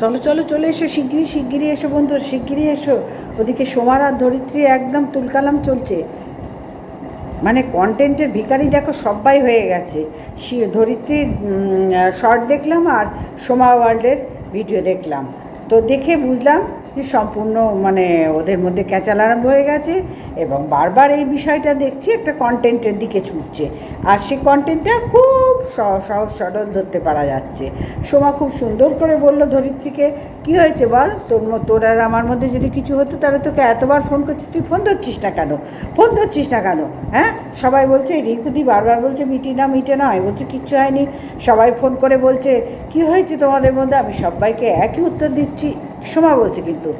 চলো চলো, চলে এসো শিগগিরি শিগগিরি এসো বন্ধু শিগগিরি এসো। ওদিকে সোমার আর ধরিত্রী একদম তুলকালাম চলছে। মানে কন্টেন্টের ভিকারি দেখো সবাই হয়ে গেছে। ধরিত্রীর শর্ট দেখলাম আর সোমা ওয়ার্ল্ডের ভিডিও দেখলাম। তো দেখে বুঝলাম যে সম্পূর্ণ মানে ওদের মধ্যে ক্যাচাল আরম্ভ হয়ে গেছে এবং বারবার এই বিষয়টা দেখছি, একটা কন্টেন্টের দিকে ছুটছে। আর সেই কন্টেন্টটা খুব সহ- সহজ সরল ধরতে পারা যাচ্ছে। সোমা খুব সুন্দর করে বলল, ধরিত্রীকে, কি হয়েছে বল? তোর তোর আর আমার মধ্যে যদি কিছু হতো, তাহলে তোকে এতবার ফোন করছিস তুই ফোন ধরছিস না কেন? ফোন ধরছিস না কেন? হ্যাঁ? সবাই বলছে রিকুদি বারবার বলছে, মিটি না, মিটে না, আমি বলছি, কিচ্ছু হয়নি। সবাই ফোন করে বলছে, কি হয়েছে তোমাদের মধ্যে? আমি সবাইকে একই উত্তর দিচ্ছি সোমা বলছে কিন্তু,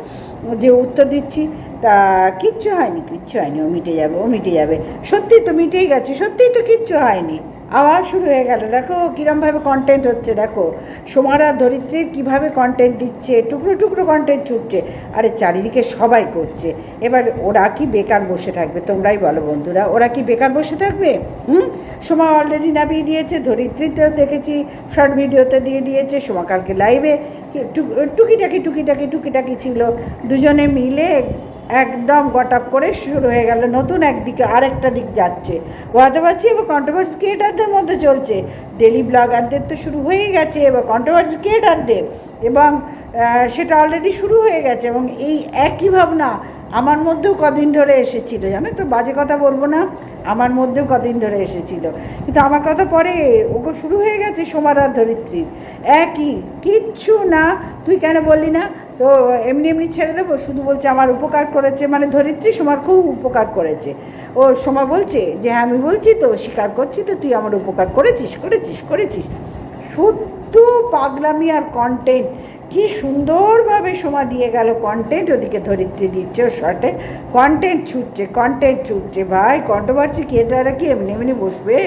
যে উত্তর দিচ্ছি, তা কিচ্ছু হয়নি কিচ্ছু হয়নি, ও মিটে যাবে, ও মিটে যাবে। সত্যি তো মিটেই গেছে সত্যিই তো কিচ্ছু হয়নি। আবার শুরু হয়ে গেল, দেখো কীরমভাবে কন্টেন্ট হচ্ছে, দেখো। সোমারা ধরিত্রীর কীভাবে কন্টেন্ট দিচ্ছে, টুকরো টুকরো কন্টেন্ট ছুটছে, আরে চারিদিকে সবাই করছে। এবার ওরা কি বেকার বসে থাকবে, তোমরাই বলো বন্ধুরা, ওরা কি বেকার বসে থাকবে? হুম? সোমা অলরেডি নামিয়ে দিয়েছে, ধরিত্রীতেও দেখেছি শর্ট ভিডিওতে দিয়ে দিয়েছে, সোমা কালকে লাইভে টুকিটাকি টুকিটাকি টুকিটাকি ছিল। দুজনে মিলে একদম গটাপ করে শুরু হয়ে গেল। নতুন একদিকে আরেকটা দিক যাচ্ছে। পারছি এবার কন্ট্রোভার্সি ক্রিয়েটারদের মধ্যে চলছে। ডেলি ব্লগারদের তো শুরু হয়েই গেছে এবার কন্ট্রোভার্স ক্রিয়েটারদের এবং সেটা অলরেডি শুরু হয়ে গেছে এবং এই একই ভাবনা আমার মধ্যেও কদিন ধরে এসেছিল, জানো তো? বাজে কথা বলব না, আমার মধ্যেও কদিন ধরে এসেছিল। কিন্তু আমার কথা পরে ওকে শুরু হয়ে গেছে সোমার আর ধরিত্রীর। একই, কিচ্ছু না, তুই কেন বললি না? তো এমনি এমনি ছেড়ে দেবো, শুধু বলছে আমার উপকার করেছে মানে ধরিত্রী সোমার খুব উপকার করেছে। ও সোমা বলছে যে হ্যাঁ আমি বলছি তো, স্বীকার করছি তো, তুই আমার উপকার করেছিস করেছিস করেছিস। শুদ্ধ পাগলামি আর কন্টেন্ট কি সুন্দরভাবে সময় দিয়ে গেল কন্টেন্ট ওদিকে ধরিত্রী দিচ্ছে শর্টে কন্টেন্ট ছুটছে কন্টেন্ট ছুটছে, ভাই কন্ট্রোভার্সি ক্রিয়েটাররা কি এমনি এমনি বসবে?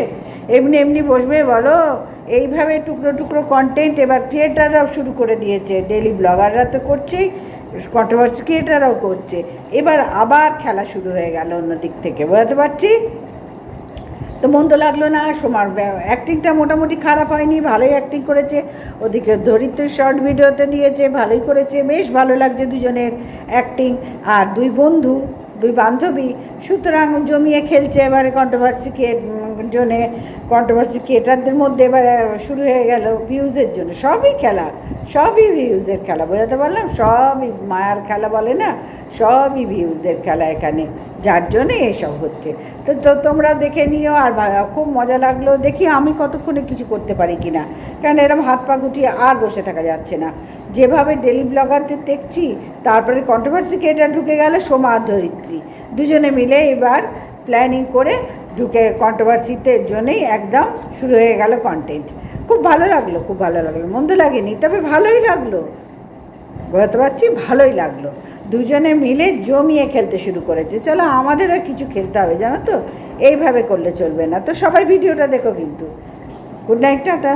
এমনি এমনি বসবে বলো? এইভাবে টুকরো টুকরো কন্টেন্ট এবার ক্রিয়েটাররাও শুরু করে দিয়েছে। ডেলি ব্লগাররা তো করছেই কন্ট্রোভার্সি ক্রিয়েটাররাও করছে। এবার আবার খেলা শুরু হয়ে গেল অন্য দিক থেকে, বোঝাতে পারছি? তো মন্দ লাগল না, সোমার অ্যাক্টিংটা মোটামুটি খারাপ হয়নি, ভালোই অ্যাক্টিং করেছে, ওদিকে ধরিত্র শর্ট ভিডিওতে দিয়েছে, ভালোই করেছে, বেশ ভালো লাগছে দুজনের অ্যাক্টিং আর দুই বন্ধু দুই বান্ধবী। সুতরাং জমিয়ে খেলছে এবারে কন্ট্রোভার্সি জন্যে কন্ট্রোভার্সি ক্রিয়েটারদের মধ্যে এবারে শুরু হয়ে গেল ভিউজের জন্য। সবই খেলা, সবই ভিউজের খেলা, বোঝাতে পারলাম? সবই মায়ার খেলা বলে না? সবই ভিউজের খেলা এখানে, যার জন্যে এসব হচ্ছে। তো তো তোমরা দেখে নিও আর খুব মজা লাগল। দেখি আমি কতক্ষণে কিছু করতে পারি কি না কারণ এরকম হাত পা গুটিয়ে আর বসে থাকা যাচ্ছে না? যেভাবে ডেলি ব্লগারদের দেখছি, তারপরে কন্ট্রোভার্সি ক্রিয়েটার ঢুকে গেল সোমা ধরিত্রী। দুজনে মিলে এবার প্ল্যানিং করে ঢুকে কন্ট্রোভার্সিতে জন্যেই একদম শুরু হয়ে গেল কন্টেন্ট খুব ভালো লাগল, খুব ভালো লাগল। মন্দ লাগেনি, তবে ভালোই লাগল। বোঝাতে পারছি ভালোই লাগল। দুজনে মিলে জমিয়ে খেলতে শুরু করেছে। চলো আমাদেরও কিছু খেলতে হবে, জানো তো? এইভাবে করলে চলবে না। তো সবাই ভিডিওটা দেখো কিন্তু। Good night tata.